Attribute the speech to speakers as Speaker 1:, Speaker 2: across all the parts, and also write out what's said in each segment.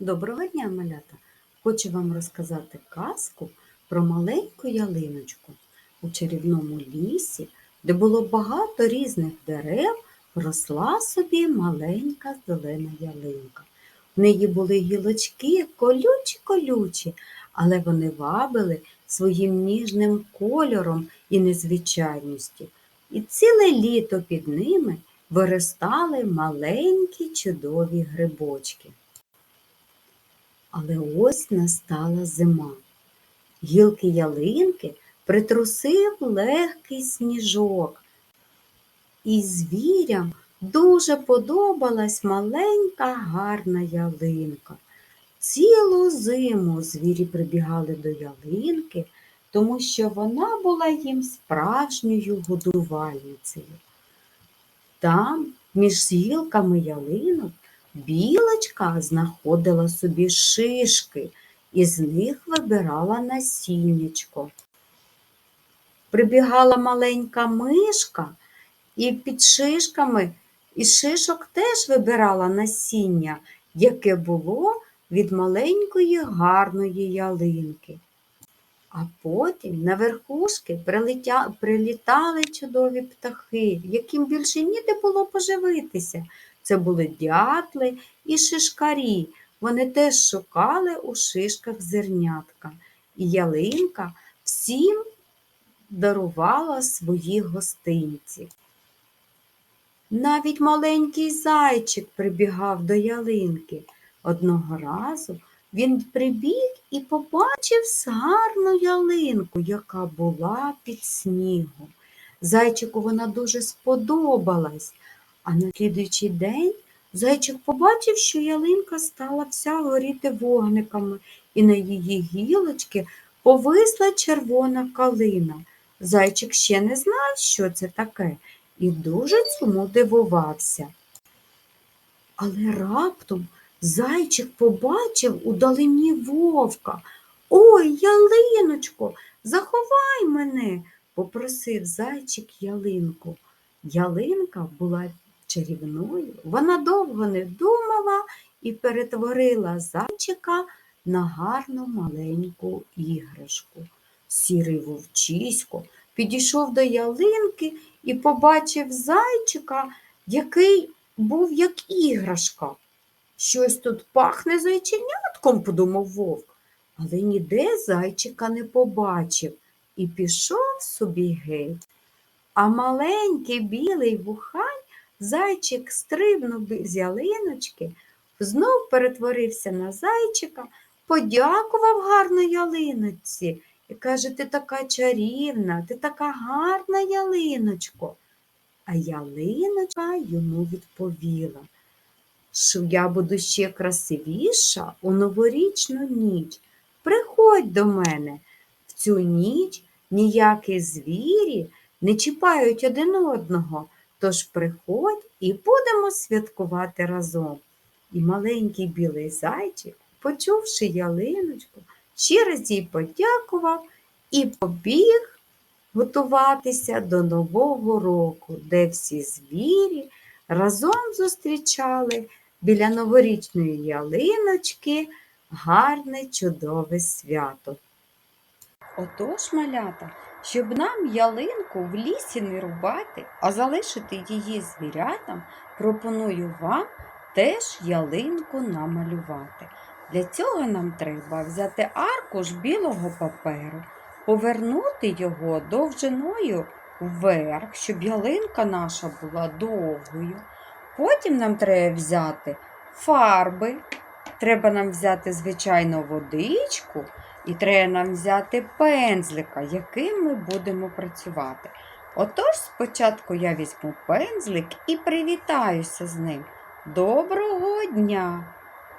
Speaker 1: Доброго дня, малята! Хочу вам розказати казку про маленьку ялиночку. У чарівному лісі, де було багато різних дерев, росла собі маленька зелена ялинка. В неї були гілочки колючі-колючі, але вони вабили своїм ніжним кольором і незвичайністю. І ціле літо під ними виростали маленькі чудові грибочки. Але ось настала зима. Гілки ялинки притрусив легкий сніжок. І звірям дуже подобалась маленька гарна ялинка. Цілу зиму звірі прибігали до ялинки, тому що вона була їм справжньою годувальницею. Там, між гілками ялинок, Білочка знаходила собі шишки і з них вибирала насіннячко. Прибігала маленька мишка і під шишками із шишок теж вибирала насіння, яке було від маленької гарної ялинки. А потім на верхушки прилетя... прилітали чудові птахи, яким більше ніде було поживитися. Це були дятли і шишкарі. Вони теж шукали у шишках зернятка. І ялинка всім дарувала свої гостинці. Навіть маленький зайчик прибігав до ялинки. Одного разу він прибіг і побачив гарну ялинку, яка була під снігом. Зайчику вона дуже сподобалась. А на слідуючий день зайчик побачив, що ялинка стала вся горіти вогниками, і на її гілочки повисла червона калина. Зайчик ще не знав, що це таке, і дуже цьому дивувався. Але раптом зайчик побачив у далині вовка. Ой, ялиночко, заховай мене, попросив зайчик ялинку. Ялинка була чарівною, вона довго не думала і перетворила зайчика на гарну маленьку іграшку. Сірий вовчисько підійшов до ялинки і побачив зайчика, який був як іграшка. Щось тут пахне зайченятком, подумав вовк, але ніде зайчика не побачив і пішов собі геть. А маленький білий вухань Зайчик стрибнув з ялиночки, знов перетворився на зайчика, подякував гарно ялиночці і каже, ти така чарівна, ти така гарна ялиночко. А ялиночка йому відповіла, що я буду ще красивіша у новорічну ніч. Приходь до мене. В цю ніч ніякі звірі не чіпають один одного. Тож приходь і будемо святкувати разом. І маленький білий зайчик, почувши ялиночку, ще раз їй подякував і побіг готуватися до Нового року, де всі звірі разом зустрічали біля новорічної ялиночки гарне чудове свято. Отож, малята, щоб нам ялинку в лісі не рубати, а залишити її звірятам, пропоную вам теж ялинку намалювати. Для цього нам треба взяти аркуш білого паперу, повернути його довжиною вверх, щоб ялинка наша була довгою. Потім нам треба взяти фарби, треба нам взяти, звичайно, водичку. І треба нам взяти пензлика, яким ми будемо працювати. Отож, спочатку я візьму пензлик і привітаюся з ним. Доброго дня!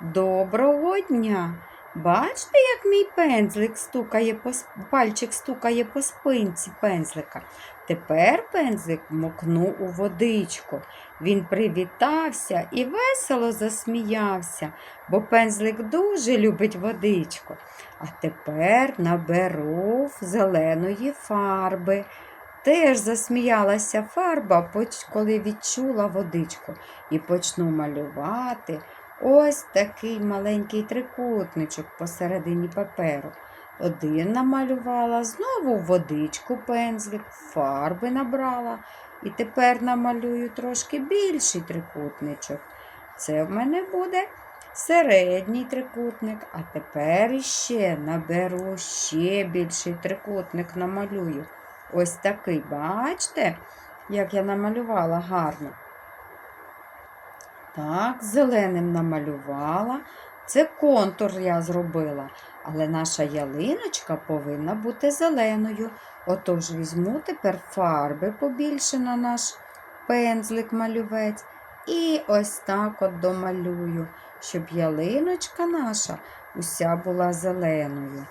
Speaker 1: Доброго дня! Бачите, як мій пензлик стукає по пальчик стукає по спинці пензлика. Тепер пензлик мокну у водичку. Він привітався і весело засміявся, бо пензлик дуже любить водичку. А тепер наберу зеленої фарби. Теж засміялася фарба, коли відчула водичку, і почну малювати Ось такий маленький трикутничок посередині паперу. Один намалювала, знову водичку пензлик, фарби набрала. І тепер намалюю трошки більший трикутничок. Це в мене буде середній трикутник. А тепер іще наберу ще більший трикутник намалюю. Ось такий, бачите, як я намалювала гарно. Так, зеленим намалювала. Це контур я зробила, але наша ялиночка повинна бути зеленою. Отож візьму тепер фарби побільше на наш пензлик малювець. І ось так от домалюю, щоб ялиночка наша уся була зеленою.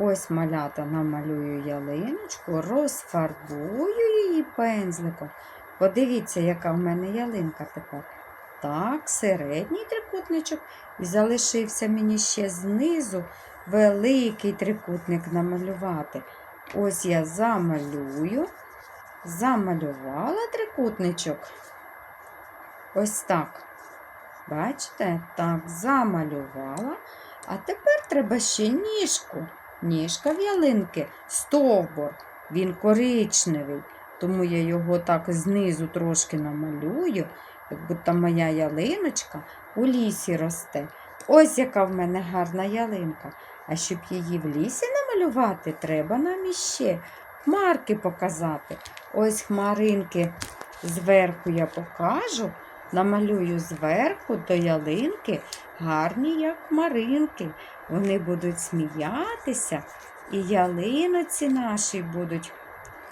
Speaker 1: Ось малята намалюю ялиночку, розфарбую її пензликом. Подивіться, яка в мене ялинка тепер. Так, середній трикутничок. І залишився мені ще знизу великий трикутник намалювати. Ось я замалюю, замалювала трикутничок. Ось так. Бачите? Так, замалювала. А тепер треба ще ніжку. Ніжка в ялинки, стовбур. Він коричневий, тому я його так знизу трошки намалюю, як будто моя ялиночка у лісі росте. Ось яка в мене гарна ялинка. А щоб її в лісі намалювати, треба нам іще хмарки показати. Ось хмаринки зверху я покажу. Намалюю зверху до ялинки гарні, як хмаринки. Вони будуть сміятися, і ялиноці наші будуть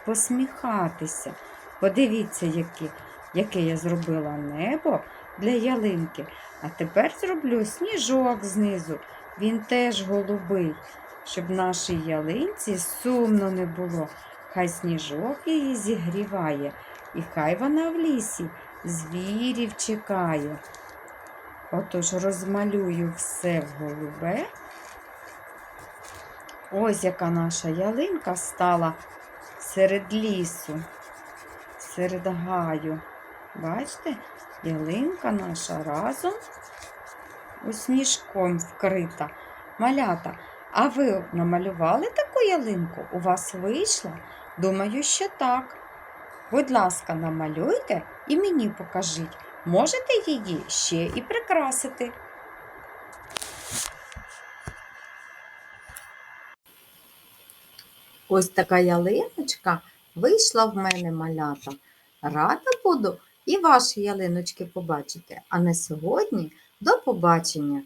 Speaker 1: посміхатися. Подивіться, які, яке я зробила небо для ялинки. А тепер зроблю сніжок знизу. Він теж голубий, щоб нашій ялинці сумно не було. Хай сніжок її зігріває, і хай вона в лісі звірів чекає. Отож розмалюю все в голубе. Ось яка наша ялинка стала серед лісу, серед гаю. Бачите, ялинка наша разом у сніжком вкрита. Малята, а ви намалювали таку ялинку? У вас вийшло? Думаю, що так. Будь ласка, намалюйте і мені покажіть. Можете її ще і прикрасити. Ось така ялиночка вийшла в мене малята. Рада буду і ваші ялиночки побачите. А на сьогодні до побачення!